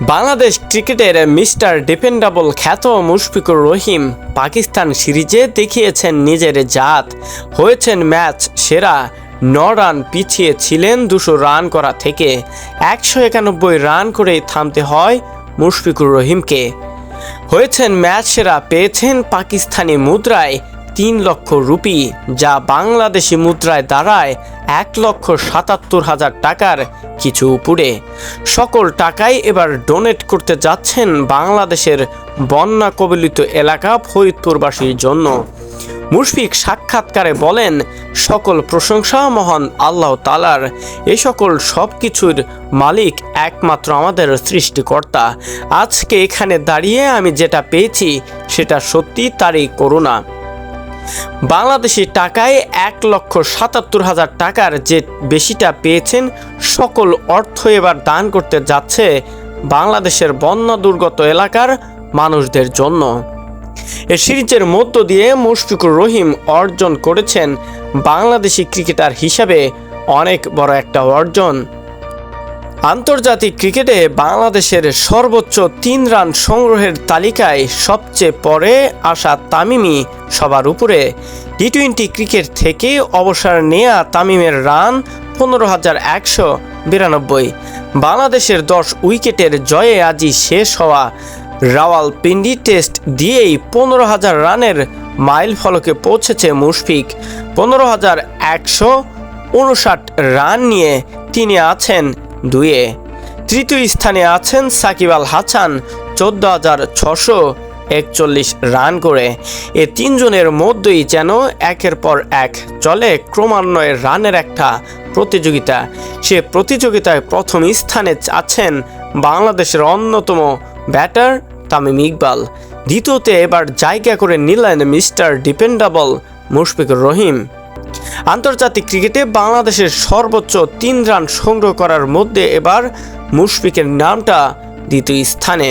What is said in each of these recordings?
বাংলাদেশ ক্রিকেটের মিস্টার ডিপেন্ডাবল খ্যাত মুশফিকুর রহিম পাকিস্তান সিরিজে দেখিয়েছেন নিজের জাত। হয়েছেন ম্যাচ সেরা, ন রান পিছিয়ে ছিলেন দুশো রান করা থেকে। একশো একানব্বই রান করেই থামতে হয় মুশফিকুর রহিমকে। হয়েছেন ম্যাচ সেরা, পেয়েছেন পাকিস্তানি মুদ্রায় তিন লক্ষ রুপি, যা বাংলাদেশি মুদ্রায় দাঁড়ায় এক লক্ষ সাতাত্তর হাজার টাকার কিছু উপরে। সকল টাকাই এবার ডোনেট করতে যাচ্ছেন বাংলাদেশের বন্যা কবলিত এলাকা ফরিদপুরবাসীর জন্য। মুশফিক সাক্ষাৎকারে বলেন, সকল প্রশংসা মহান আল্লাহ তালার এ সকল সব কিছুর মালিক একমাত্র আমাদের সৃষ্টিকর্তা। আজকে এখানে দাঁড়িয়ে আমি যেটা পেয়েছি, সেটা সত্যি তারই করুণা। বাংলাদেশি টাকায় এক লক্ষ সাতাত্তর হাজার টাকার যে বেশিটা পেয়েছেন, সকল অর্থ এবার দান করতে যাচ্ছে বাংলাদেশের বন্যা দুর্গত এলাকার মানুষদের জন্য। এ সিরিজের মধ্য দিয়ে মুশফিকুর রহিম অর্জন করেছেন বাংলাদেশি ক্রিকেটার হিসাবে অনেক বড় একটা অর্জন। আন্তর্জাতিক ক্রিকেটে বাংলাদেশের সর্বোচ্চ তিন রান সংগ্রহের তালিকায় সবচেয়ে পরে আসা তামিমি সবার উপরে। টি টোয়েন্টি ক্রিকেট থেকে অবসর নেয়া তামিমের রান পনেরো হাজার একশো বিরানব্বই। বাংলাদেশের দশ উইকেটের জয়ে আজই শেষ হওয়া রাওয়ালপিন্ডি টেস্ট দিয়েই পনেরো হাজার রানের মাইল ফলকে পৌঁছেছে মুশফিক। পনেরো হাজার একশো উনষাট রান নিয়ে তিনি আছেন দুয়ে তৃতীয় স্থানে আছেন সাকিব আল হাসান, চোদ্দ হাজার ছশো একচল্লিশ রান করে। এ তিনজনের মধ্যেই যেন একের পর এক চলে ক্রমান্বয়ে রানের একটা প্রতিযোগিতা। সে প্রতিযোগিতায় প্রথম স্থানে আছেন বাংলাদেশের অন্যতম ব্যাটার তামিম ইকবাল। দ্বিতীয়তে এবার জায়গা করে নিলেন মিস্টার ডিপেন্ডাবল মুশফিকুর রহিম। আন্তর্জাতিক ক্রিকেটে বাংলাদেশের সর্বোচ্চ তিন রান সংগ্রহ করার মধ্যে এবার মুশফিকের নামটা দ্বিতীয় স্থানে।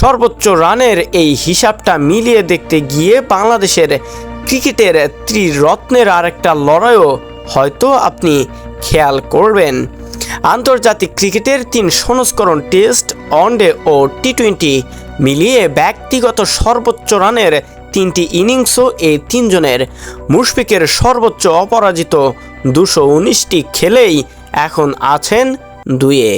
সর্বোচ্চ রানের এই হিসাবটা মিলিয়ে দেখতে গিয়ে বাংলাদেশের ক্রিকেটের ত্রিরত্নের আরেকটা লড়াইও হয়তো আপনি খেয়াল করবেন। আন্তর্জাতিক ক্রিকেটের তিন সংস্করণ টেস্ট, ওয়ানডে ও টি টোয়েন্টি মিলিয়ে ব্যক্তিগত সর্বোচ্চ রানের তিনটি ইনিংসও এই তিনজনের মুশফিকের সর্বোচ্চ অপরাজিত দুশো উনিশটি খেলেই এখন আছেন দুয়ে